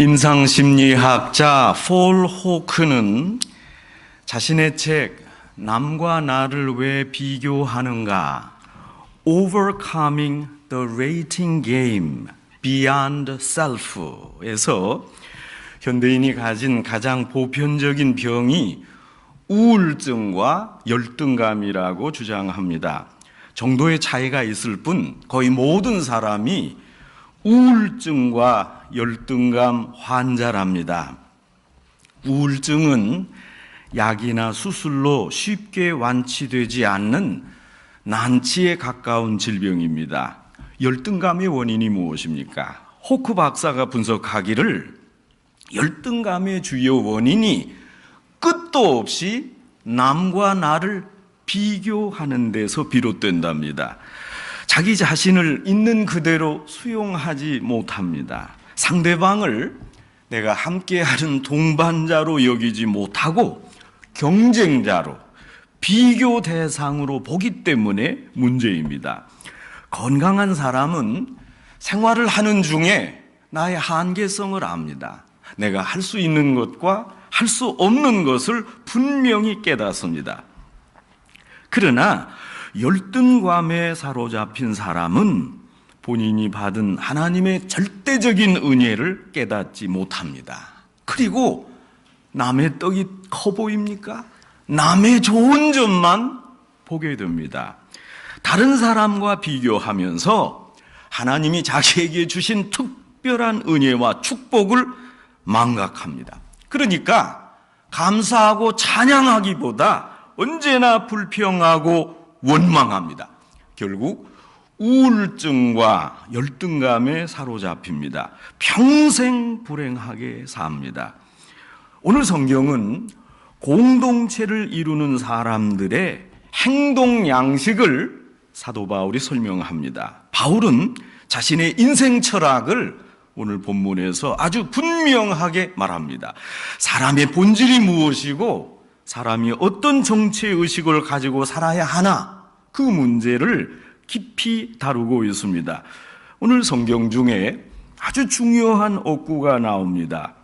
임상심리학자 폴 호크는 자신의 책 남과 나를 왜 비교하는가 Overcoming the Rating Game Beyond Self에서 현대인이 가진 가장 보편적인 병이 우울증과 열등감이라고 주장합니다. 정도의 차이가 있을 뿐 거의 모든 사람이 우울증과 열등감 환자랍니다. 우울증은 약이나 수술로 쉽게 완치되지 않는 난치에 가까운 질병입니다. 열등감의 원인이 무엇입니까? 호크 박사가 분석하기를 열등감의 주요 원인이 끝도 없이 남과 나를 비교하는 데서 비롯된답니다. 자기 자신을 있는 그대로 수용하지 못합니다. 상대방을 내가 함께하는 동반자로 여기지 못하고 경쟁자로 비교 대상으로 보기 때문에 문제입니다. 건강한 사람은 생활을 하는 중에 나의 한계성을 압니다. 내가 할 수 있는 것과 할 수 없는 것을 분명히 깨닫습니다. 그러나 열등감에 사로잡힌 사람은 본인이 받은 하나님의 절대적인 은혜를 깨닫지 못합니다. 그리고 남의 떡이 커 보입니까? 남의 좋은 점만 보게 됩니다. 다른 사람과 비교하면서 하나님이 자기에게 주신 특별한 은혜와 축복을 망각합니다. 그러니까 감사하고 찬양하기보다 언제나 불평하고 원망합니다. 결국 우울증과 열등감에 사로잡힙니다. 평생 불행하게 삽니다. 오늘 성경은 공동체를 이루는 사람들의 행동 양식을 사도 바울이 설명합니다. 바울은 자신의 인생 철학을 오늘 본문에서 아주 분명하게 말합니다. 사람의 본질이 무엇이고 사람이 어떤 정체 의식을 가지고 살아야 하나 그 문제를 깊이 다루고 있습니다. 오늘 성경 중에 아주 중요한 억구가 나옵니다.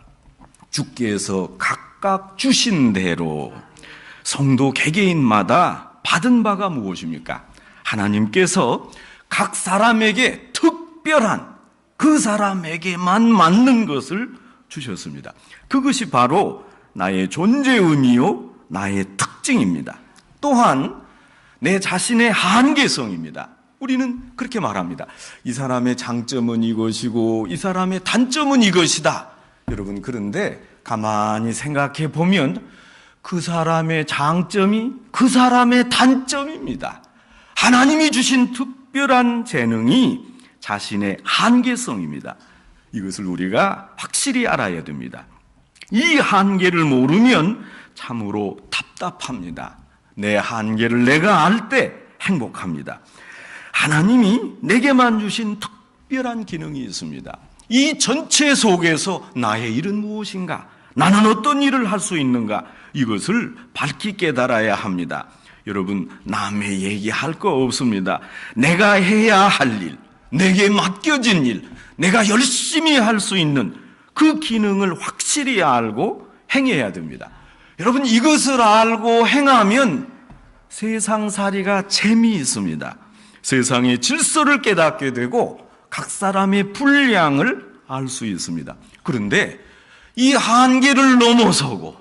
주께서 각각 주신 대로 성도 개개인마다 받은 바가 무엇입니까? 하나님께서 각 사람에게 특별한 그 사람에게만 맞는 것을 주셨습니다. 그것이 바로 나의 존재 의미요, 나의 특징입니다. 또한 내 자신의 한계성입니다. 우리는 그렇게 말합니다. 이 사람의 장점은 이것이고 이 사람의 단점은 이것이다. 여러분 그런데 가만히 생각해 보면 그 사람의 장점이 그 사람의 단점입니다. 하나님이 주신 특별한 재능이 자신의 한계성입니다. 이것을 우리가 확실히 알아야 됩니다. 이 한계를 모르면 참으로 답답합니다. 내 한계를 내가 알 때 행복합니다. 하나님이 내게만 주신 특별한 기능이 있습니다. 이 전체 속에서 나의 일은 무엇인가? 나는 어떤 일을 할 수 있는가? 이것을 밝히 깨달아야 합니다. 여러분, 남의 얘기할 거 없습니다. 내가 해야 할 일, 내게 맡겨진 일, 내가 열심히 할 수 있는 그 기능을 확실히 알고 행해야 됩니다. 여러분, 이것을 알고 행하면 세상 살이가 재미있습니다. 세상의 질서를 깨닫게 되고 각 사람의 분량을 알 수 있습니다. 그런데 이 한계를 넘어서고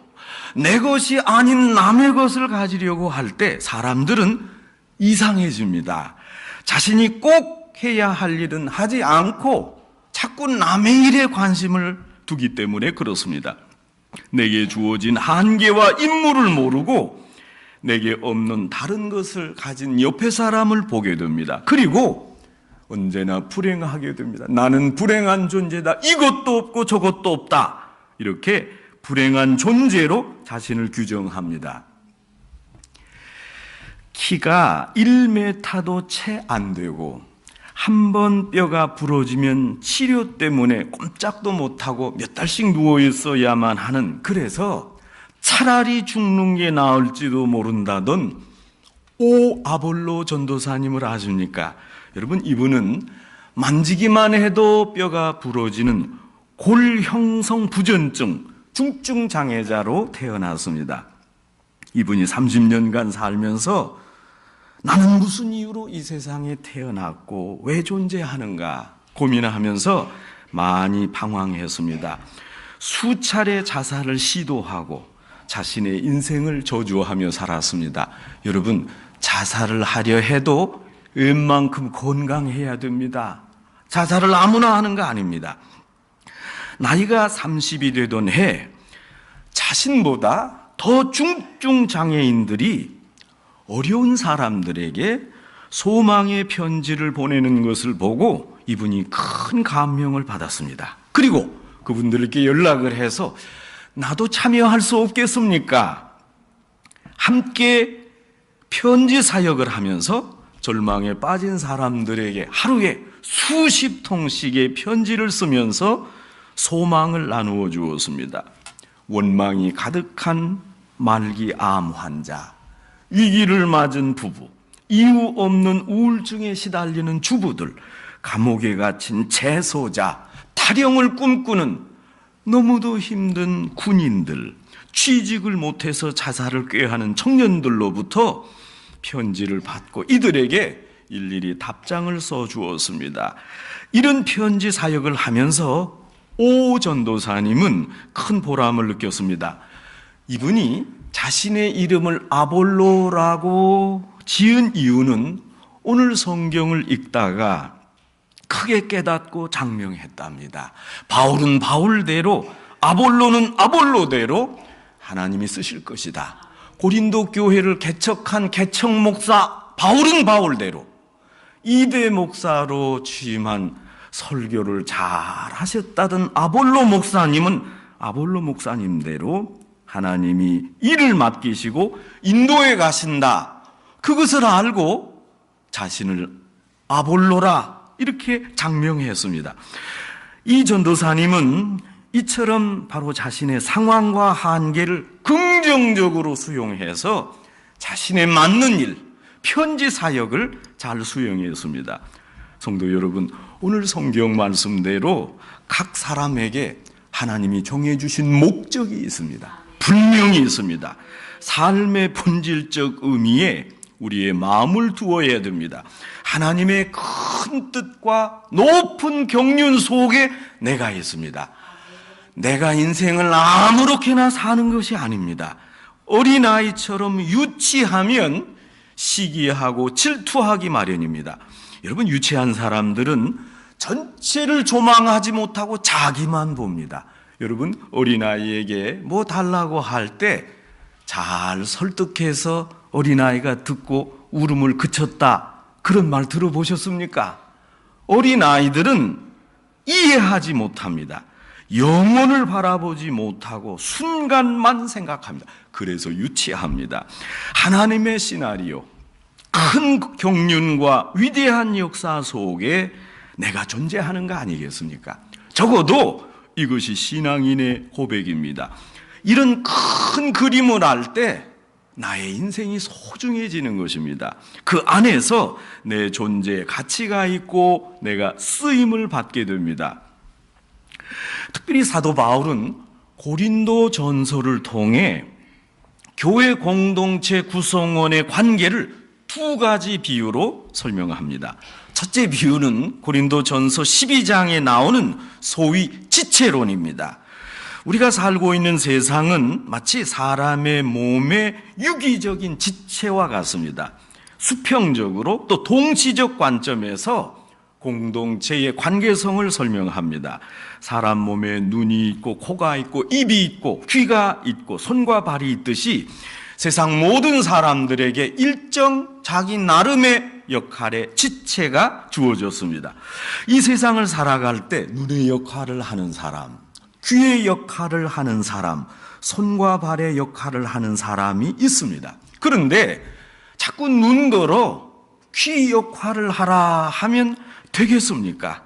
내 것이 아닌 남의 것을 가지려고 할 때 사람들은 이상해집니다. 자신이 꼭 해야 할 일은 하지 않고 자꾸 남의 일에 관심을 두기 때문에 그렇습니다. 내게 주어진 한계와 임무를 모르고 내게 없는 다른 것을 가진 옆에 사람을 보게 됩니다. 그리고 언제나 불행하게 됩니다. 나는 불행한 존재다. 이것도 없고 저것도 없다. 이렇게 불행한 존재로 자신을 규정합니다. 키가 1m도 채 안 되고 한 번 뼈가 부러지면 치료 때문에 꼼짝도 못하고 몇 달씩 누워 있어야만 하는 그래서 차라리 죽는 게 나을지도 모른다던 오 아볼로 전도사님을 아십니까? 여러분 이분은 만지기만 해도 뼈가 부러지는 골형성 부전증 중증 장애자로 태어났습니다. 이분이 30년간 살면서 나는 무슨 이유로 이 세상에 태어났고 왜 존재하는가 고민하면서 많이 방황했습니다. 수차례 자살을 시도하고 자신의 인생을 저주하며 살았습니다. 여러분, 자살을 하려 해도 웬만큼 건강해야 됩니다. 자살을 아무나 하는 거 아닙니다. 나이가 30이 되던 해 자신보다 더 중증 장애인들이 어려운 사람들에게 소망의 편지를 보내는 것을 보고 이분이 큰 감명을 받았습니다. 그리고 그분들께 연락을 해서 나도 참여할 수 없겠습니까? 함께 편지 사역을 하면서 절망에 빠진 사람들에게 하루에 수십 통씩의 편지를 쓰면서 소망을 나누어 주었습니다. 원망이 가득한 말기 암 환자, 위기를 맞은 부부, 이유 없는 우울증에 시달리는 주부들, 감옥에 갇힌 재소자, 타령을 꿈꾸는 너무도 힘든 군인들, 취직을 못해서 자살을 꾀하는 청년들로부터 편지를 받고 이들에게 일일이 답장을 써 주었습니다. 이런 편지 사역을 하면서 오 전도사님은 큰 보람을 느꼈습니다. 이분이 자신의 이름을 아볼로라고 지은 이유는 오늘 성경을 읽다가 크게 깨닫고 장명했답니다. 바울은 바울대로 아볼로는 아볼로대로 하나님이 쓰실 것이다. 고린도 교회를 개척한 개척 목사 바울은 바울대로 이대 목사로 취임한 설교를 잘 하셨다던 아볼로 목사님은 아볼로 목사님대로 하나님이 일을 맡기시고 인도에 가신다. 그것을 알고 자신을 아볼로라 이렇게 장명했습니다. 이 전도사님은 이처럼 바로 자신의 상황과 한계를 긍정적으로 수용해서 자신에 맞는 일, 편지 사역을 잘 수용했습니다. 성도 여러분, 오늘 성경 말씀대로 각 사람에게 하나님이 정해주신 목적이 있습니다. 분명히 있습니다. 삶의 본질적 의미에 우리의 마음을 두어야 됩니다. 하나님의 큰 뜻과 높은 경륜 속에 내가 있습니다. 내가 인생을 아무렇게나 사는 것이 아닙니다. 어린아이처럼 유치하면 시기하고 질투하기 마련입니다. 여러분, 유치한 사람들은 전체를 조망하지 못하고 자기만 봅니다. 여러분, 어린아이에게 뭐 달라고 할 때 잘 설득해서 어린아이가 듣고 울음을 그쳤다. 그런 말 들어보셨습니까? 어린아이들은 이해하지 못합니다. 영혼을 바라보지 못하고 순간만 생각합니다. 그래서 유치합니다. 하나님의 시나리오, 큰 경륜과 위대한 역사 속에 내가 존재하는 거 아니겠습니까? 적어도 이것이 신앙인의 고백입니다. 이런 큰 그림을 알 때 나의 인생이 소중해지는 것입니다. 그 안에서 내 존재에 가치가 있고 내가 쓰임을 받게 됩니다. 특별히 사도 바울은 고린도 전서를 통해 교회 공동체 구성원의 관계를 두 가지 비유로 설명합니다. 첫째 비유는 고린도 전서 12장에 나오는 소위 지체론입니다. 우리가 살고 있는 세상은 마치 사람의 몸의 유기적인 지체와 같습니다. 수평적으로 또 동시적 관점에서 공동체의 관계성을 설명합니다. 사람 몸에 눈이 있고 코가 있고 입이 있고 귀가 있고 손과 발이 있듯이 세상 모든 사람들에게 일정 자기 나름의 역할의 지체가 주어졌습니다. 이 세상을 살아갈 때 눈의 역할을 하는 사람, 귀의 역할을 하는 사람, 손과 발의 역할을 하는 사람이 있습니다. 그런데 자꾸 눈더러 귀 역할을 하라 하면 되겠습니까?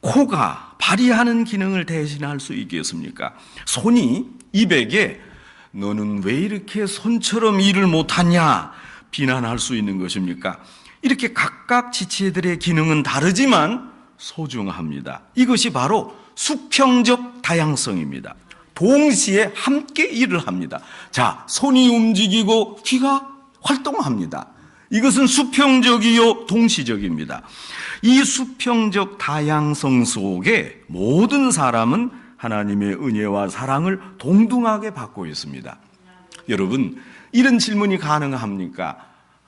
코가 발휘하는 기능을 대신할 수 있겠습니까? 손이 입에게 너는 왜 이렇게 손처럼 일을 못하냐 비난할 수 있는 것입니까? 이렇게 각각 지체들의 기능은 다르지만 소중합니다. 이것이 바로 수평적 다양성입니다. 동시에 함께 일을 합니다. 자, 손이 움직이고 귀가 활동합니다. 이것은 수평적이요 동시적입니다. 이 수평적 다양성 속에 모든 사람은 하나님의 은혜와 사랑을 동등하게 받고 있습니다. 여러분, 이런 질문이 가능합니까?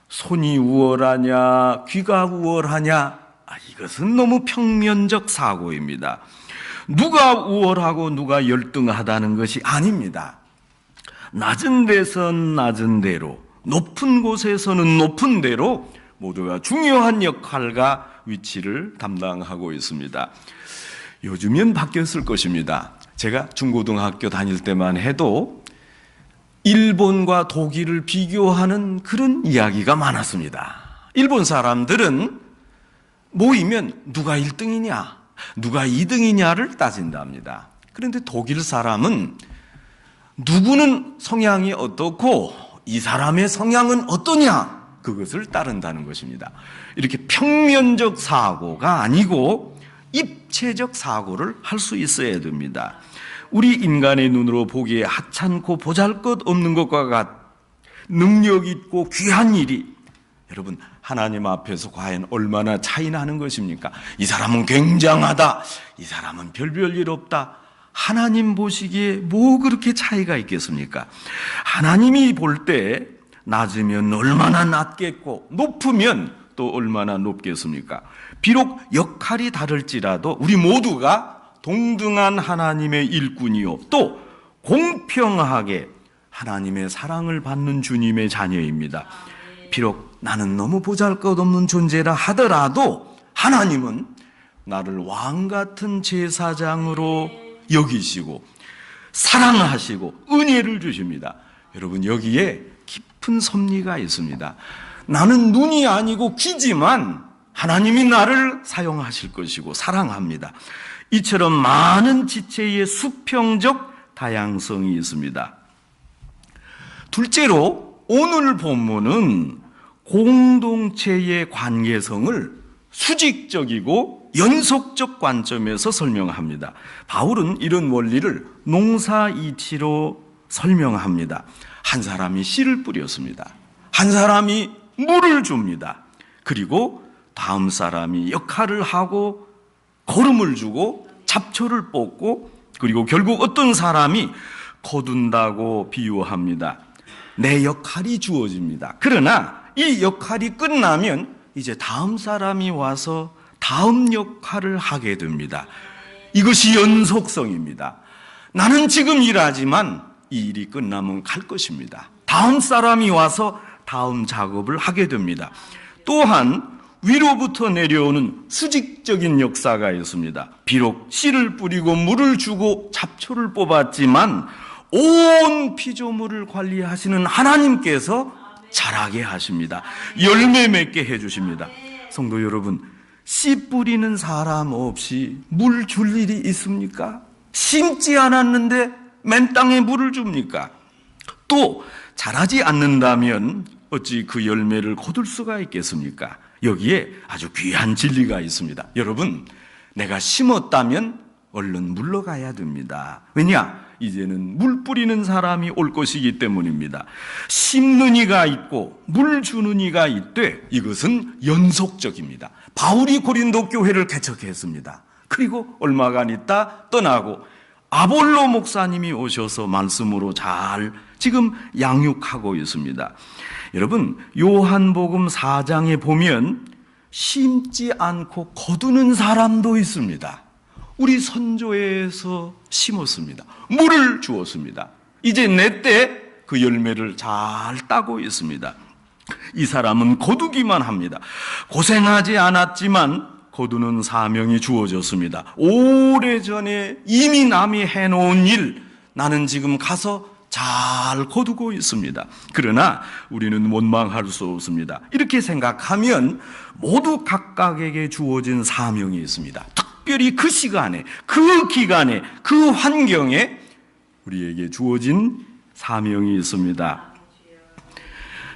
손이 우월하냐, 귀가 우월하냐? 아, 이것은 너무 평면적 사고입니다. 누가 우월하고 누가 열등하다는 것이 아닙니다. 낮은 데선 낮은 대로, 높은 곳에서는 높은 대로 모두가 중요한 역할과 위치를 담당하고 있습니다. 요즘엔 바뀌었을 것입니다. 제가 중고등학교 다닐 때만 해도 일본과 독일을 비교하는 그런 이야기가 많았습니다. 일본 사람들은 모이면 누가 1등이냐, 누가 2등이냐를 따진답니다. 그런데 독일 사람은 누구는 성향이 어떻고 이 사람의 성향은 어떠냐, 그것을 따른다는 것입니다. 이렇게 평면적 사고가 아니고 입체적 사고를 할 수 있어야 됩니다. 우리 인간의 눈으로 보기에 하찮고 보잘 것 없는 것과 같 능력 있고 귀한 일이 여러분 하나님 앞에서 과연 얼마나 차이 나는 것입니까? 이 사람은 굉장하다. 이 사람은 별별 일 없다. 하나님 보시기에 뭐 그렇게 차이가 있겠습니까? 하나님이 볼 때 낮으면 얼마나 낮겠고 높으면 또 얼마나 높겠습니까? 비록 역할이 다를지라도 우리 모두가 동등한 하나님의 일꾼이요. 또 공평하게 하나님의 사랑을 받는 주님의 자녀입니다. 비록 나는 너무 보잘 것 없는 존재라 하더라도 하나님은 나를 왕 같은 제사장으로 여기시고 사랑하시고 은혜를 주십니다. 여러분 여기에 깊은 섭리가 있습니다. 나는 눈이 아니고 귀지만 하나님이 나를 사용하실 것이고 사랑합니다. 이처럼 많은 지체의 수평적 다양성이 있습니다. 둘째로 오늘 본문은 공동체의 관계성을 수직적이고 연속적 관점에서 설명합니다. 바울은 이런 원리를 농사 이치로 설명합니다. 한 사람이 씨를 뿌렸습니다. 한 사람이 물을 줍니다. 그리고 다음 사람이 역할을 하고 거름을 주고 잡초를 뽑고 그리고 결국 어떤 사람이 거둔다고 비유합니다. 내 역할이 주어집니다. 그러나 이 역할이 끝나면 이제 다음 사람이 와서 다음 역할을 하게 됩니다. 이것이 연속성입니다. 나는 지금 일하지만 이 일이 끝나면 갈 것입니다. 다음 사람이 와서 다음 작업을 하게 됩니다. 또한 위로부터 내려오는 수직적인 역사가 있습니다. 비록 씨를 뿌리고 물을 주고 잡초를 뽑았지만 온 피조물을 관리하시는 하나님께서 자라게 하십니다. 열매 맺게 해주십니다. 성도 여러분, 씨 뿌리는 사람 없이 물 줄 일이 있습니까? 심지 않았는데 맨 땅에 물을 줍니까? 또 자라지 않는다면 어찌 그 열매를 거둘 수가 있겠습니까? 여기에 아주 귀한 진리가 있습니다. 여러분, 내가 심었다면 얼른 물러가야 됩니다. 왜냐? 이제는 물 뿌리는 사람이 올 것이기 때문입니다. 심는 이가 있고 물 주는 이가 있되 이것은 연속적입니다. 바울이 고린도 교회를 개척했습니다. 그리고 얼마간 있다 떠나고 아볼로 목사님이 오셔서 말씀으로 잘 지금 양육하고 있습니다. 여러분, 요한복음 4장에 보면 심지 않고 거두는 사람도 있습니다. 우리 선조에서 심었습니다. 물을 주었습니다. 이제 내 때 그 열매를 잘 따고 있습니다. 이 사람은 거두기만 합니다. 고생하지 않았지만 거두는 사명이 주어졌습니다. 오래전에 이미 남이 해놓은 일, 나는 지금 가서 잘 거두고 있습니다. 그러나 우리는 원망할 수 없습니다. 이렇게 생각하면 모두 각각에게 주어진 사명이 있습니다. 특별히 그 시간에, 그 기간에, 그 환경에 우리에게 주어진 사명이 있습니다.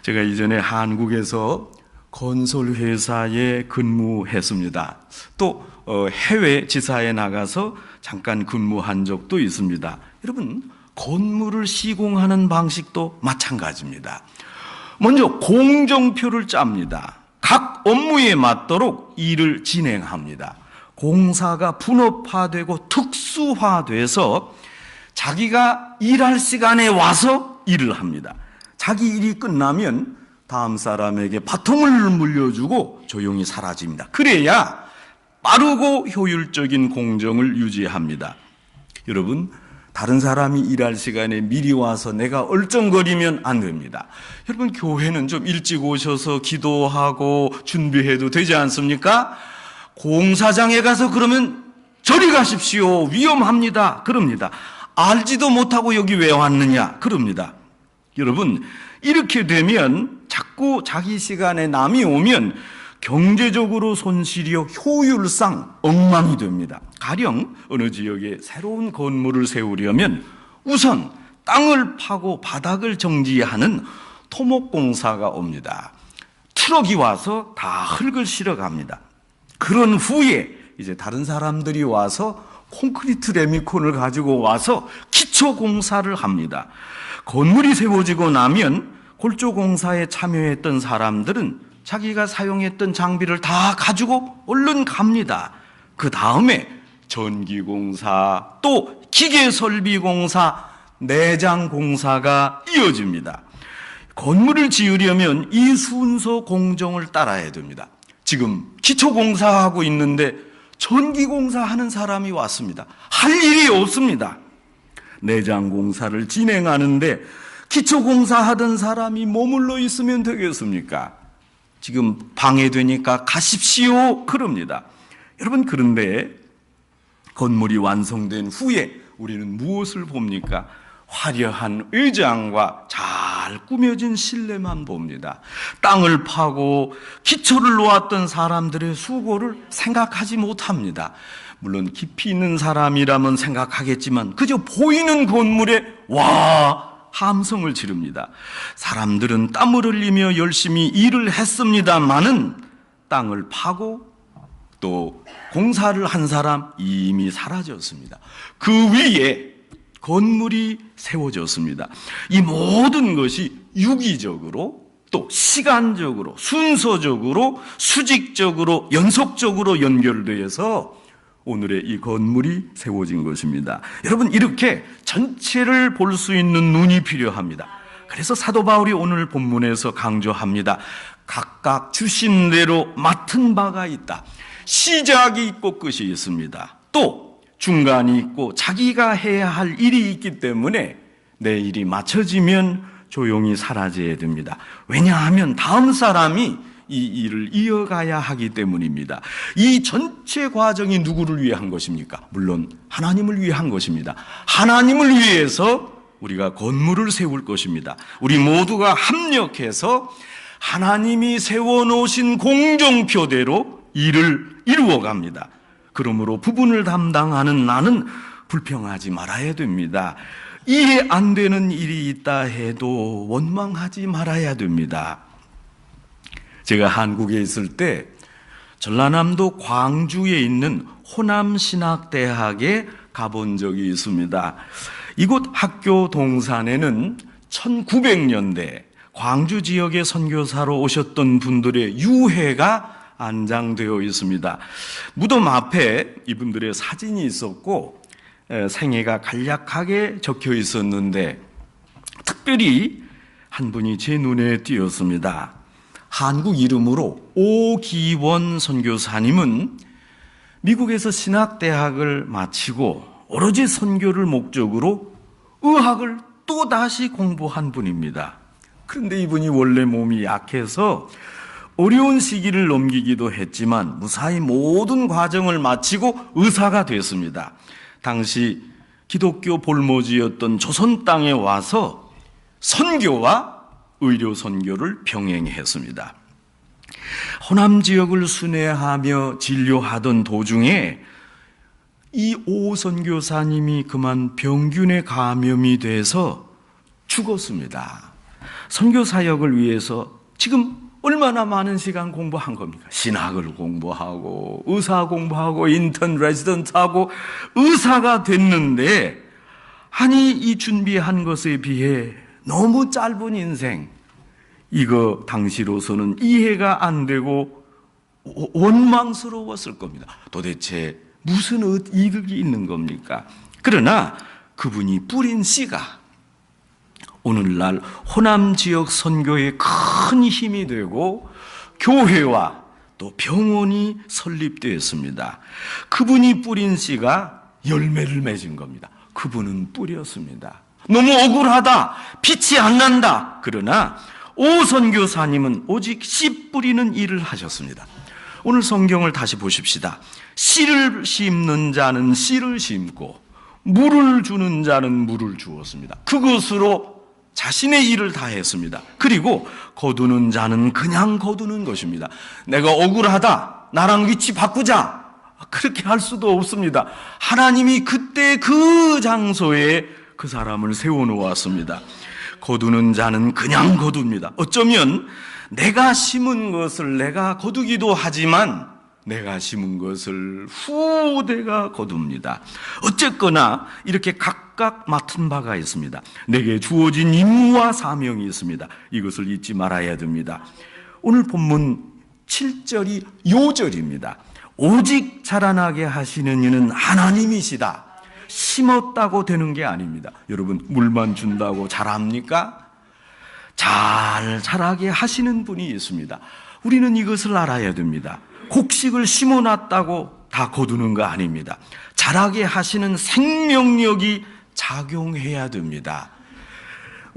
제가 이전에 한국에서 건설 회사에 근무했습니다. 또 어, 해외 지사에 나가서 잠깐 근무한 적도 있습니다. 여러분, 건물을 시공하는 방식도 마찬가지입니다. 먼저 공정표를 짭니다. 각 업무에 맞도록 일을 진행합니다. 공사가 분업화되고 특수화돼서 자기가 일할 시간에 와서 일을 합니다. 자기 일이 끝나면 다음 사람에게 바통을 물려주고 조용히 사라집니다. 그래야 빠르고 효율적인 공정을 유지합니다. 여러분, 다른 사람이 일할 시간에 미리 와서 내가 얼쩡거리면 안 됩니다. 여러분, 교회는 좀 일찍 오셔서 기도하고 준비해도 되지 않습니까? 공사장에 가서 그러면 저리 가십시오. 위험합니다. 그럽니다. 알지도 못하고 여기 왜 왔느냐? 그럽니다. 여러분, 이렇게 되면 자꾸 자기 시간에 남이 오면 경제적으로 손실이요, 효율상 엉망이 됩니다. 가령 어느 지역에 새로운 건물을 세우려면 우선 땅을 파고 바닥을 정지하는 토목공사가 옵니다. 트럭이 와서 다 흙을 실어 갑니다. 그런 후에 이제 다른 사람들이 와서 콘크리트 레미콘을 가지고 와서 기초 공사를 합니다. 건물이 세워지고 나면 골조 공사에 참여했던 사람들은 자기가 사용했던 장비를 다 가지고 얼른 갑니다. 그 다음에 전기 공사, 또 기계 설비 공사, 내장 공사가 이어집니다. 건물을 지으려면 이 순서 공정을 따라야 됩니다. 지금 기초공사하고 있는데 전기공사 하는 사람이 왔습니다. 할 일이 없습니다. 내장공사를 진행하는데 기초공사 하던 사람이 머물러 있으면 되겠습니까? 지금 방해되니까 가십시오. 그럽니다. 여러분, 그런데 건물이 완성된 후에 우리는 무엇을 봅니까? 화려한 의장과 잘 꾸며진 실내만 봅니다. 땅을 파고 기초를 놓았던 사람들의 수고를 생각하지 못합니다. 물론 깊이 있는 사람이라면 생각하겠지만 그저 보이는 건물에 와 함성을 지릅니다. 사람들은 땀을 흘리며 열심히 일을 했습니다마는 땅을 파고 또 공사를 한 사람 이미 사라졌습니다. 그 위에 건물이 세워졌습니다. 이 모든 것이 유기적으로 또 시간적으로 순서적으로 수직적으로 연속적으로 연결되어서 오늘의 이 건물이 세워진 것입니다. 여러분 이렇게 전체를 볼 수 있는 눈이 필요합니다. 그래서 사도 바울이 오늘 본문에서 강조합니다. 각각 주신 대로 맡은 바가 있다. 시작이 있고 끝이 있습니다. 또 중간이 있고 자기가 해야 할 일이 있기 때문에 내 일이 맞춰지면 조용히 사라져야 됩니다. 왜냐하면 다음 사람이 이 일을 이어가야 하기 때문입니다. 이 전체 과정이 누구를 위한 것입니까? 물론 하나님을 위한 것입니다. 하나님을 위해서 우리가 건물을 세울 것입니다. 우리 모두가 합력해서 하나님이 세워놓으신 공정표대로 일을 이루어 갑니다. 그러므로 부분을 담당하는 나는 불평하지 말아야 됩니다. 이해 안 되는 일이 있다 해도 원망하지 말아야 됩니다. 제가 한국에 있을 때 전라남도 광주에 있는 호남신학대학에 가본 적이 있습니다. 이곳 학교 동산에는 1900년대 광주 지역의 선교사로 오셨던 분들의 유해가 안장되어 있습니다. 무덤 앞에 이분들의 사진이 있었고 생애가 간략하게 적혀 있었는데 특별히 한 분이 제 눈에 띄었습니다. 한국 이름으로 오기원 선교사님은 미국에서 신학대학을 마치고 오로지 선교를 목적으로 의학을 또 다시 공부한 분입니다. 그런데 이분이 원래 몸이 약해서 어려운 시기를 넘기기도 했지만 무사히 모든 과정을 마치고 의사가 됐습니다. 당시 기독교 볼모지였던 조선 땅에 와서 선교와 의료 선교를 병행했습니다. 호남 지역을 순회하며 진료하던 도중에 이 오 선교사님이 그만 병균에 감염이 돼서 죽었습니다. 선교 사역을 위해서 지금 얼마나 많은 시간 공부한 겁니까? 신학을 공부하고, 의사 공부하고, 인턴 레지던트하고, 의사가 됐는데, 아니, 이 준비한 것에 비해 너무 짧은 인생, 이거 당시로서는 이해가 안 되고 원망스러웠을 겁니다. 도대체 무슨 이득이 있는 겁니까? 그러나 그분이 뿌린 씨가 오늘날 호남 지역 선교에 큰 힘이 되고 교회와 또 병원이 설립되었습니다. 그분이 뿌린 씨가 열매를 맺은 겁니다. 그분은 뿌렸습니다. 너무 억울하다. 빛이 안 난다. 그러나 오선교사님은 오직 씨 뿌리는 일을 하셨습니다. 오늘 성경을 다시 보십시다. 씨를 심는 자는 씨를 심고 물을 주는 자는 물을 주었습니다. 그것으로 자신의 일을 다 했습니다. 그리고 거두는 자는 그냥 거두는 것입니다. 내가 억울하다. 나랑 위치 바꾸자. 그렇게 할 수도 없습니다. 하나님이 그때 그 장소에 그 사람을 세워놓았습니다. 거두는 자는 그냥 거둡니다. 어쩌면 내가 심은 것을 내가 거두기도 하지만 내가 심은 것을 후대가 거둡니다. 어쨌거나 이렇게 각각 맡은 바가 있습니다. 내게 주어진 임무와 사명이 있습니다. 이것을 잊지 말아야 됩니다. 오늘 본문 7절이 요절입니다. 오직 자라나게 하시는 이는 하나님이시다. 심었다고 되는 게 아닙니다. 여러분, 물만 준다고 자랍니까? 잘 자라게 하시는 분이 있습니다. 우리는 이것을 알아야 됩니다. 곡식을 심어 놨다고 다 거두는 거 아닙니다. 자라게 하시는 생명력이 작용해야 됩니다.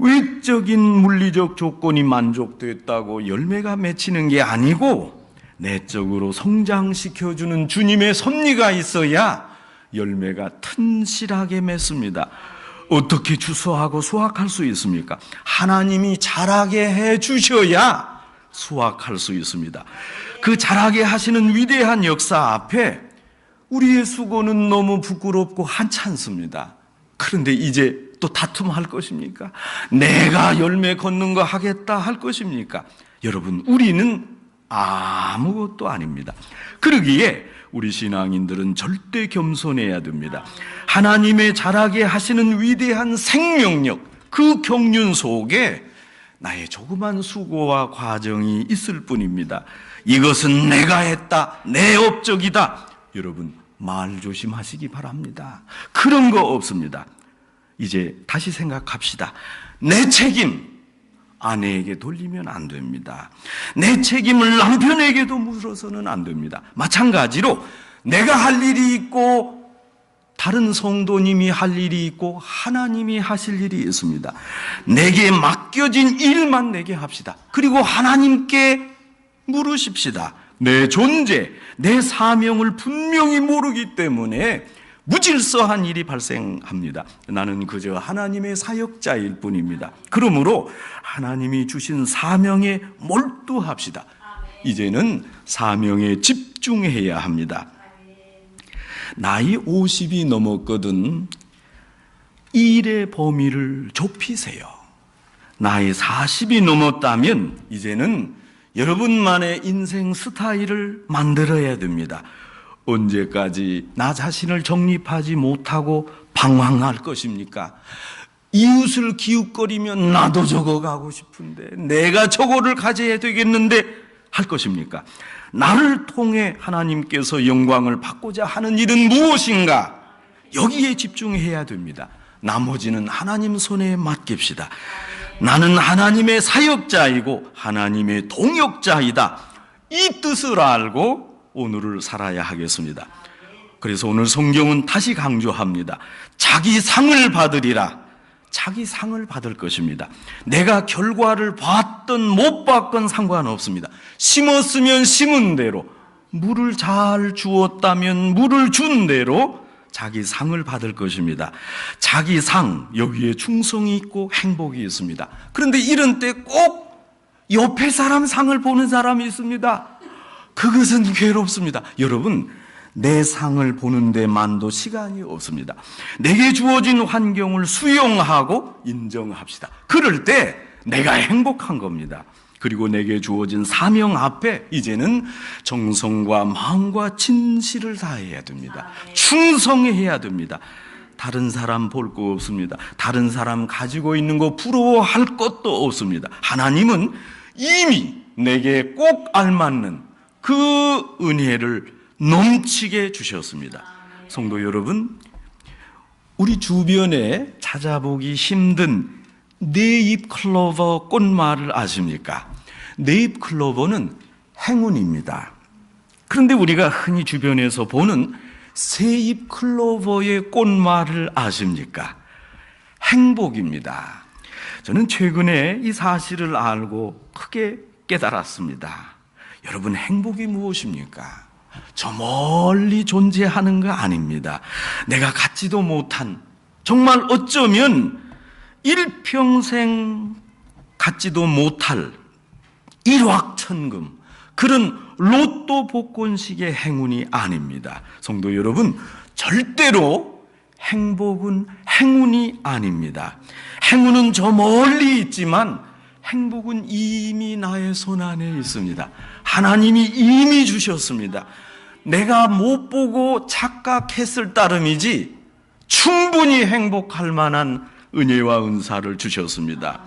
외적인 물리적 조건이 만족됐다고 열매가 맺히는 게 아니고 내적으로 성장시켜주는 주님의 섭리가 있어야 열매가 튼실하게 맺습니다. 어떻게 주소하고 수확할 수 있습니까? 하나님이 자라게 해 주셔야 수확할 수 있습니다. 그 자라게 하시는 위대한 역사 앞에 우리의 수고는 너무 부끄럽고 한찮습니다. 그런데 이제 또 다툼할 것입니까? 내가 열매 걷는 거 하겠다 할 것입니까? 여러분, 우리는 아무것도 아닙니다. 그러기에 우리 신앙인들은 절대 겸손해야 됩니다. 하나님의 자라게 하시는 위대한 생명력, 그 경륜 속에 나의 조그만 수고와 과정이 있을 뿐입니다. 이것은 내가 했다, 내 업적이다. 여러분, 말 조심하시기 바랍니다. 그런 거 없습니다. 이제 다시 생각합시다. 내 책임, 아내에게 돌리면 안 됩니다. 내 책임을 남편에게도 물어서는 안 됩니다. 마찬가지로 내가 할 일이 있고 다른 성도님이 할 일이 있고 하나님이 하실 일이 있습니다. 내게 맡겨진 일만 내게 합시다. 그리고 하나님께 물으십시다. 내 존재, 내 사명을 분명히 모르기 때문에 무질서한 일이 발생합니다. 나는 그저 하나님의 사역자일 뿐입니다. 그러므로 하나님이 주신 사명에 몰두합시다. 이제는 사명에 집중해야 합니다. 나이 50이 넘었거든 일의 범위를 좁히세요. 나이 40이 넘었다면 이제는 여러분만의 인생 스타일을 만들어야 됩니다. 언제까지 나 자신을 정립하지 못하고 방황할 것입니까? 이웃을 기웃거리면 나도 저거 가고 싶은데 내가 저거를 가져야 되겠는데 할 것입니까? 나를 통해 하나님께서 영광을 받고자 하는 일은 무엇인가? 여기에 집중해야 됩니다. 나머지는 하나님 손에 맡깁시다. 나는 하나님의 사역자이고 하나님의 동역자이다. 이 뜻을 알고 오늘을 살아야 하겠습니다. 그래서 오늘 성경은 다시 강조합니다. 자기 상을 받으리라. 자기 상을 받을 것입니다. 내가 결과를 봤든 못 봤건 상관없습니다. 심었으면 심은 대로, 물을 잘 주었다면 물을 준 대로 자기 상을 받을 것입니다. 자기 상, 여기에 충성이 있고 행복이 있습니다. 그런데 이런 때 꼭 옆에 사람 상을 보는 사람이 있습니다. 그것은 괴롭습니다. 여러분, 내 상을 보는 데만도 시간이 없습니다. 내게 주어진 환경을 수용하고 인정합시다. 그럴 때 내가 행복한 겁니다. 그리고 내게 주어진 사명 앞에 이제는 정성과 마음과 진실을 다해야 됩니다. 충성해야 됩니다. 다른 사람 볼 거 없습니다. 다른 사람 가지고 있는 거 부러워할 것도 없습니다. 하나님은 이미 내게 꼭 알맞는 그 은혜를 넘치게 주셨습니다. 성도 여러분, 우리 주변에 찾아보기 힘든 네잎 클로버 꽃말을 아십니까? 네잎 클로버는 행운입니다. 그런데 우리가 흔히 주변에서 보는 새잎 클로버의 꽃말을 아십니까? 행복입니다. 저는 최근에 이 사실을 알고 크게 깨달았습니다. 여러분, 행복이 무엇입니까? 저 멀리 존재하는 거 아닙니다. 내가 갖지도 못한, 정말 어쩌면 일평생 갖지도 못할 일확천금, 그런 로또 복권식의 행운이 아닙니다. 성도 여러분, 절대로 행복은 행운이 아닙니다. 행운은 저 멀리 있지만 행복은 이미 나의 손 안에 있습니다. 하나님이 이미 주셨습니다. 내가 못 보고 착각했을 따름이지 충분히 행복할 만한 은혜와 은사를 주셨습니다.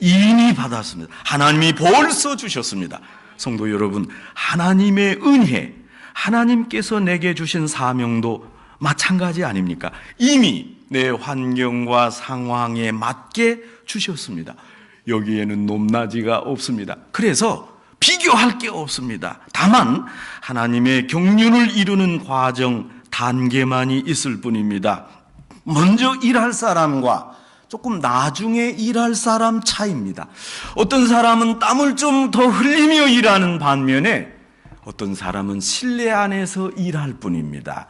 이미 받았습니다. 하나님이 벌써 주셨습니다. 성도 여러분, 하나님의 은혜, 하나님께서 내게 주신 사명도 마찬가지 아닙니까? 이미 내 환경과 상황에 맞게 주셨습니다. 여기에는 높낮이가 없습니다. 그래서 비교할 게 없습니다. 다만 하나님의 경륜을 이루는 과정 단계만이 있을 뿐입니다. 먼저 일할 사람과 조금 나중에 일할 사람 차이입니다. 어떤 사람은 땀을 좀 더 흘리며 일하는 반면에 어떤 사람은 실내 안에서 일할 뿐입니다.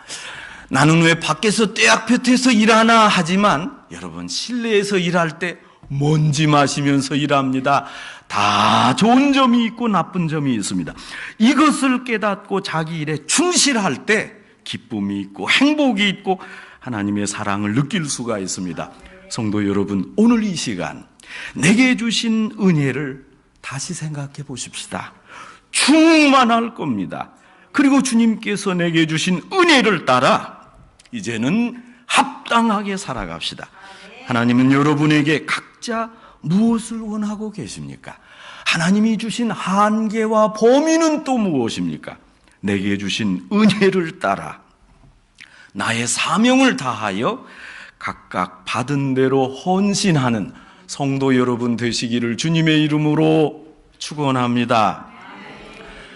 나는 왜 밖에서 떼약볕에서 일하나 하지만 여러분 실내에서 일할 때 먼지 마시면서 일합니다. 다 좋은 점이 있고 나쁜 점이 있습니다. 이것을 깨닫고 자기 일에 충실할 때 기쁨이 있고 행복이 있고 하나님의 사랑을 느낄 수가 있습니다. 성도 여러분, 오늘 이 시간 내게 주신 은혜를 다시 생각해 보십시다. 충만할 겁니다. 그리고 주님께서 내게 주신 은혜를 따라 이제는 합당하게 살아갑시다. 하나님은 여러분에게 각자 무엇을 원하고 계십니까? 하나님이 주신 한계와 범위는 또 무엇입니까? 내게 주신 은혜를 따라 나의 사명을 다하여 각각 받은 대로 헌신하는 성도 여러분 되시기를 주님의 이름으로 축원합니다.